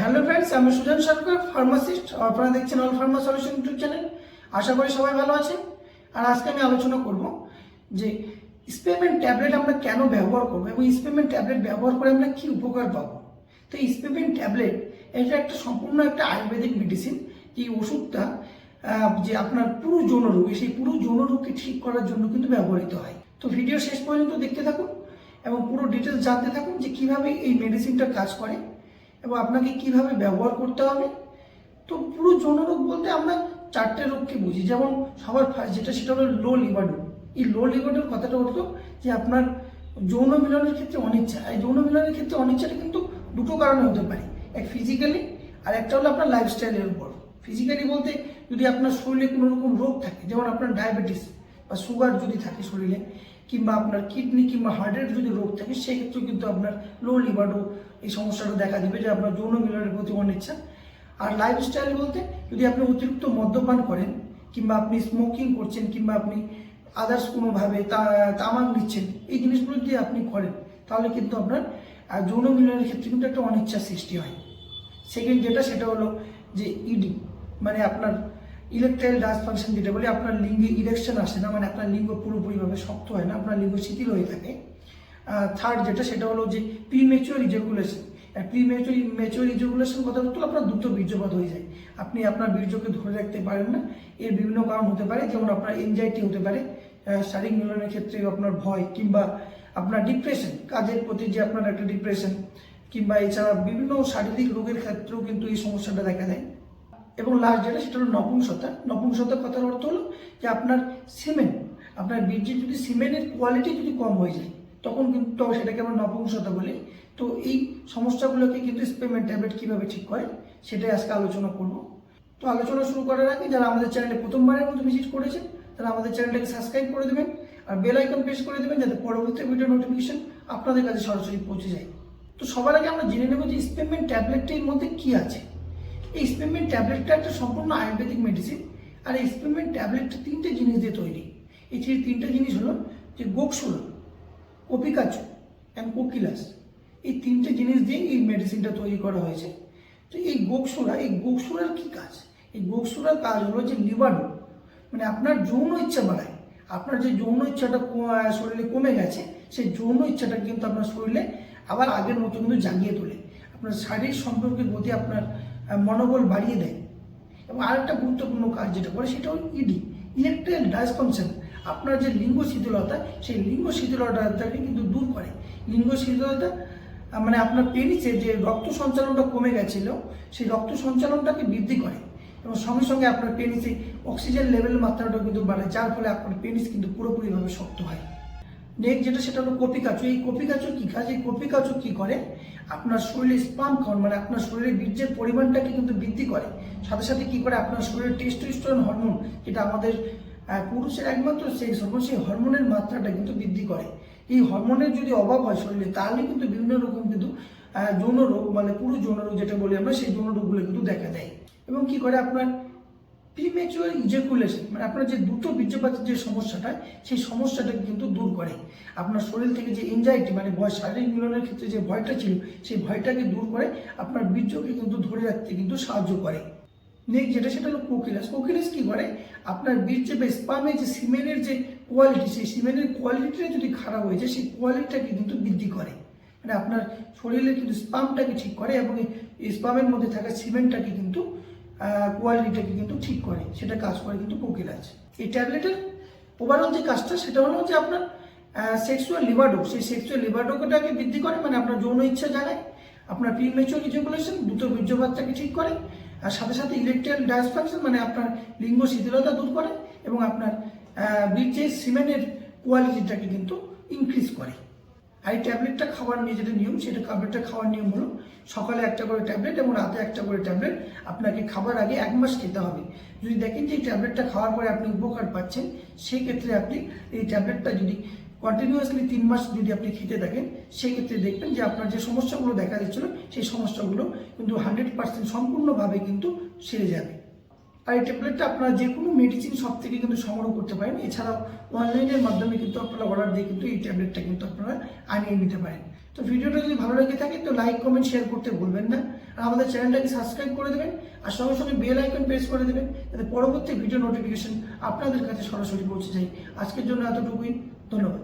Hello friends আমি সুজন সরকার pharmacist আপনারা দেখছেন All Pharma Solution YouTube channel আশা করি সবাই ভালো আছেন। আর আজকে আমি আলোচনা করব যে স্পেমেন্ট ট্যাবলেট আমরা কেন ব্যবহার করব এবং স্পেমেন্ট ট্যাবলেট ব্যবহার করে আমরা কি উপকার পাবো? তো স্পেমেন্ট ট্যাবলেট এটা একটা সম্পূর্ণ একটা আয়ুর্বেদিক মেডিসিন যে ওষুধটা যে আপনার পুরো যৌন রোগ সেই পুরো যৌন রোগকে ঠিক করার জন্য কিন্তু ব্যবহৃত হয়। তো ভিডিও শেষ পর্যন্ত দেখতে থাকুন এবং পুরো ডিটেলস জানতে থাকুন যে কীভাবে এই মেডিসিনটা কাজ করে। এবং আপনাকে কীভাবে ব্যবহার করতে হবে? তো পুরো যৌন রোগ বলতে আমরা চারটে রোগকে বুঝি। যেমন সবার ফার্স্ট যেটা, সেটা হলো লো লিভাডো এই লো লিভাডোর কথাটা হলো যে আপনার যৌন মিলনের ক্ষেত্রে অনিচ্ছা। এই যৌন মিলনের ক্ষেত্রে অনিচ্ছাটা কিন্তু দুটো কারণে হতে পারে। এক ফিজিক্যালি আর একটা হলো আপনার লাইফস্টাইলের উপর। ফিজিক্যালি বলতে যদি আপনার শরীরে কোনো রকম রোগ থাকে, যেমন আপনার ডায়াবেটিস বা সুগার যদি থাকে শরীরে কিংবা আপনার কিডনি কিংবা হার্টের যদি রোগ থাকে, সেক্ষেত্রেও কিন্তু আপনার লো লিভারও এই সমস্যাটা দেখা দেবে, যে আপনার যৌন মিলনের প্রতি অনিচ্ছা আর লাইফস্টাইল বলতে, যদি আপনি অতিরিক্ত মদ্যপান করেন, কিংবা আপনি স্মোকিং করছেন, কিংবা আপনি আদার্স কোনোভাবে তামাক নিচ্ছেন, এই জিনিসগুলো যদি আপনি করেন, তাহলে কিন্তু আপনার যৌন মিলনের ক্ষেত্রে কিন্তু একটা অনিচ্ছা সৃষ্টি হয়। সেকেন্ড যেটা, সেটা হলো যে ইডি মানে আপনার ইলেকট্রাইল ডাসফাংশন যেটা বলি, আপনার লিঙ্গে ইরেকশন আসে না মানে আপনার লিঙ্গ পুরোপুরিভাবে শক্ত হয় না, আপনার লিঙ্গ শিথিল হয়ে থাকে। থার্ড যেটা, সেটা হলো যে premature ejaculation premature mature ejaculation কথা বলতে আপনার দ্রুত বীর্যপাত হয়ে যায়। আপনি আপনার বীর্যকে ধরে রাখতে পারেন না। এর বিভিন্ন কারণ হতে পারে, যেমন আপনার এনজাইটি হতে পারে শারীরিক মিলনের ক্ষেত্রে আপনার ভয়, কিংবা আপনার ডিপ্রেশন কাজের প্রতি যে আপনার একটা ডিপ্রেশন কিংবা এছাড়া বিভিন্ন শারীরিক রোগের ক্ষেত্রেও কিন্তু এই সমস্যাটা দেখা দেয়। এবং লাস্ট যেটা, সেটা হলো নপুংসতা নপুংসতার কথার অর্থ হলো যে আপনার সিমেন্ট, আপনার বীর্যের যদি সিমেন্টের কোয়ালিটি যদি কম হয়ে যায়, তখন কিন্তু সেটাকে আমরা নপুংসতা বলি। তো এই সমস্যাগুলোকে কিন্তু স্পেমেন্ট ট্যাবলেট কীভাবে ঠিক করে, সেটাই আজকে আলোচনা করব। তো আলোচনা শুরু করার আগে যারা আমাদের চ্যানেলে প্রথমবারের মতো ভিজিট করেছেন, তারা আমাদের চ্যানেলটাকে সাবস্ক্রাইব করে দেবেন আর বেল আইকন প্রেস করে দেবেন যাতে পরবর্তী ভিডিও নোটিফিকেশন আপনাদের কাছে সরাসরি পৌঁছে যায়। তো সবার আগে আমরা জেনে নেব যে স্পেমেন্ট ট্যাবলেটটির মধ্যে কী আছে। এই স্পেমেন্ট ট্যাবলেটটা একটা সম্পূর্ণ আয়ুর্বেদিক মেডিসিন আর এই স্পেমেন্ট ট্যাবলেটটা তিনটে জিনিস দিয়ে তৈরি। এই তিনটে জিনিস হলো যে গোকসুল, কপিকাচু অ্যান্ড কোকিলাস। এই তিনটে জিনিস দিয়ে এই মেডিসিনটা তৈরি করা হয়েছে। তো এই গোকসুরা এই গোকসুরার কী কাজ? এই গোকসুরার কাজ হলো যে লিভাডো মানে আপনার যৌন ইচ্ছা বাড়ায়। আপনার যে যৌন ইচ্ছাটা শরীরে কমে গেছে, সেই যৌন ইচ্ছাটা কিন্তু আপনার শরীরে আবার আগের মতো কিন্তু জাগিয়ে তোলে। আপনার শারীরিক সম্পর্কের প্রতি আপনার মনোবল বাড়িয়ে দেয়। এবং আরেকটা গুরুত্বপূর্ণ কাজ যেটা করে সেটা হল ইডি ইলেকট্রিক ডাইসফাংশন আপনার যে লিঙ্গ শিথিলতা সেই লিঙ্গ শিথিলতাটাকে কিন্তু দূর করে। লিঙ্গ শিথিলতা মানে আপনার পেনিসে যে রক্ত সঞ্চালনটা কমে গেছিল, সেই রক্ত সঞ্চালনটাকে বৃদ্ধি করে। এবং সঙ্গে সঙ্গে আপনার পেনিসে অক্সিজেন লেভেল মাত্রাটা কিন্তু বাড়ে, যার ফলে আপনার পেনিস কিন্তু পুরোপুরিভাবে শক্ত হয়। নেক্সট যেটা সেটা হলো কপি কাচু। এই কপি কাচুর কি কাজ? এই কপি কাচু কি করে? আপনার শরীরে স্পাম কাউন্ট মানে আপনার শরীরে বীর্যের পরিমাণটাকে কিন্তু বৃদ্ধি করে। সাথে সাথে কি করে? আপনার শরীরে টেস্টোস্টেরন হরমোন যেটা আমাদের পুরুষের একমাত্র সেই হরমোন সেই হরমোনের মাত্রাটা কিন্তু বৃদ্ধি করে। এই হরমোনের যদি অভাব হয় শরীরে, তাহলে কিন্তু বিভিন্ন রকম কিন্তু যৌন রোগ মানে পুরুষ যৌন রোগ যেটা বলি আমরা, সেই যৌন রোগগুলো কিন্তু দেখা দেয়। এবং কি করে? আপনার প্রিমেচুয়ার ইজাকুলেশন মানে আপনার যে দ্রুত বীর্যপাতের যে সমস্যাটা, সেই সমস্যাটা কিন্তু দূর করে। আপনার শরীর থেকে যে এনজাইটি মানে ভয়, শারীরিক মিলনের ক্ষেত্রে যে ভয়টা ছিল, সেই ভয়টাকে দূর করে আপনার বীর্যকে কিন্তু ধরে রাখতে কিন্তু সাহায্য করে। নেক্সট যেটা, সেটা হলো কোকিলাস কোকিলাস কি করে? আপনার বীর্যে বা স্পামে যে সিমেন্টের যে কোয়ালিটি সেই সিমেন্টের কোয়ালিটিটা যদি খারাপ হয়ে যায়, সেই কোয়ালিটিটাকে কিন্তু বৃদ্ধি করে। মানে আপনার শরীরে কিন্তু স্পামটাকে ঠিক করে এবং এই স্পামের মধ্যে থাকা সিমেন্টটাকে কিন্তু কোয়ালিটিটাকে কিন্তু ঠিক করে, সেটা কাজ করে কিন্তু কোকিলাস এই ট্যাবলেটের ওভারঅল যে কাজটা, সেটা হলো যে আপনার সেক্সুয়াল লিভারডো সেই সেক্সুয়াল লিভারডোটাকে বৃদ্ধি করে মানে আপনার যৌন ইচ্ছা জানায় আপনার প্রিমেচুয়ার ইজাকুলেশন দ্রুত বীর্যপাতটাকে ঠিক করে, আর সাথে সাথে ইলেকট্রিয়াল ডায়াসফাংশন মানে আপনার লিঙ্গ শিথিলতা দূর করে, এবং আপনার বীর্যের সিমেন্টের কোয়ালিটিটাকে কিন্তু ইনক্রিজ করে। আর এই ট্যাবলেটটা খাওয়ার নিয়ে যেটা নিয়ম, সেটা ট্যাবলেটটা খাওয়ার নিয়ম হলো সকালে একটা করে ট্যাবলেট এবং রাতে একটা করে ট্যাবলেট আপনাকে খাবার আগে এক মাস খেতে হবে। যদি দেখেন যে এই ট্যাবলেটটা খাওয়ার পরে আপনি উপকার পাচ্ছেন সেই ক্ষেত্রে আপনি এই ট্যাবলেটটা যদি কন্টিনিউয়াসলি তিন মাস যদি আপনি খেতে থাকেন সেই ক্ষেত্রে দেখবেন যে আপনার যে সমস্যাগুলো দেখা দিচ্ছিল, সেই সমস্যাগুলো কিন্তু হান্ড্রেড পার্সেন্ট সম্পূর্ণভাবে কিন্তু সেরে যাবে। আর এই ট্যাবলেটটা আপনারা যে কোনো মেডিসিন সব থেকে কিন্তু সংগ্রহ করতে পারেন। এছাড়াও অনলাইনের মাধ্যমে কিন্তু আপনারা অর্ডার দিয়ে কিন্তু এই ট্যাবলেটটা কিন্তু আপনারা আনিয়ে নিতে পারেন। তো ভিডিওটা যদি ভালো লেগে থাকে, তো লাইক কমেন্ট শেয়ার করতে ভুলবেন না। আর আমাদের চ্যানেলটাকে সাবস্ক্রাইব করে দেবেন, আর সঙ্গে সঙ্গে বেল আইকন প্রেস করে দেবেন, যাতে পরবর্তী ভিডিও নোটিফিকেশন আপনাদের কাছে সরাসরি পৌঁছে যায়। আজকের জন্য এতটুকুই। ধন্যবাদ।